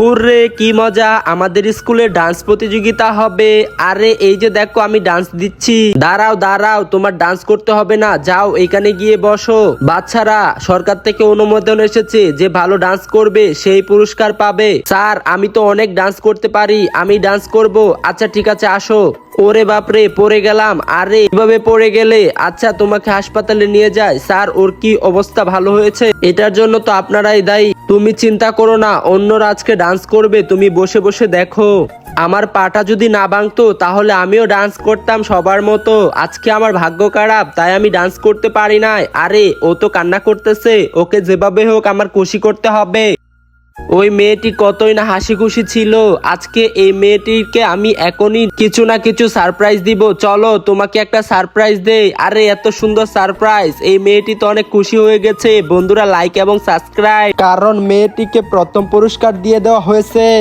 Hurray, কি মজা, আমাদের স্কুলে ডান্স প্রতিযোগিতা হবে। আরে, এই যে দেখো আমি ডান্স দিচ্ছি। দাঁড়াও দাঁড়াও, তোমার ডান্স করতে হবে না। যাও, এখানে গিয়ে বসো। বাচ্চারা, সরকার থেকে অনুমোদন এসেছে যে ভালো ডান্স করবে, সেই পুরস্কার পাবে। স্যার, আমি তো অনেক ডান্স করতে পারি, আমি ডান্স করব। আচ্ছা ঠিক আছে, আসো। ওরে বাপরে, পড়ে গেলাম। আরে, এভাবে পড়ে গেলে? আচ্ছা তোমাকে হাসপাতালে নিয়ে যায় স্যার, ওর কি অবস্থা ভালো হয়েছে? এটার জন্য তো আপনারাই দায়ী। তুমি চিন্তা করো না, অন্যরা আজকে ডান্স করবে, তুমি বসে বসে দেখো। আমার পাটা যদি না ভাঙতো, তাহলে আমিও ডান্স করতাম সবার মতো। আজকে আমার ভাগ্য খারাপ, তাই আমি ডান্স করতে পারি নাই। আরে, ও তো কান্না করতেছে। ওকে যেভাবে হোক আমার খুশি করতে হবে। ওই মেয়েটি কতই না হাসি খুশি ছিল। আজকে এই মেয়েটিকে আমি এখনই কিছু না কিছু সারপ্রাইজ দিব। চলো, তোমাকে একটা সারপ্রাইজ দেই। আরে, এত সুন্দর সারপ্রাইজ এই মেয়েটি তো অনেক খুশি হয়ে গেছে। বন্ধুরা লাইক এবং সাবস্ক্রাইব কারণ মেয়েটিকে প্রথম পুরস্কার দিয়ে দেওয়া হয়েছে।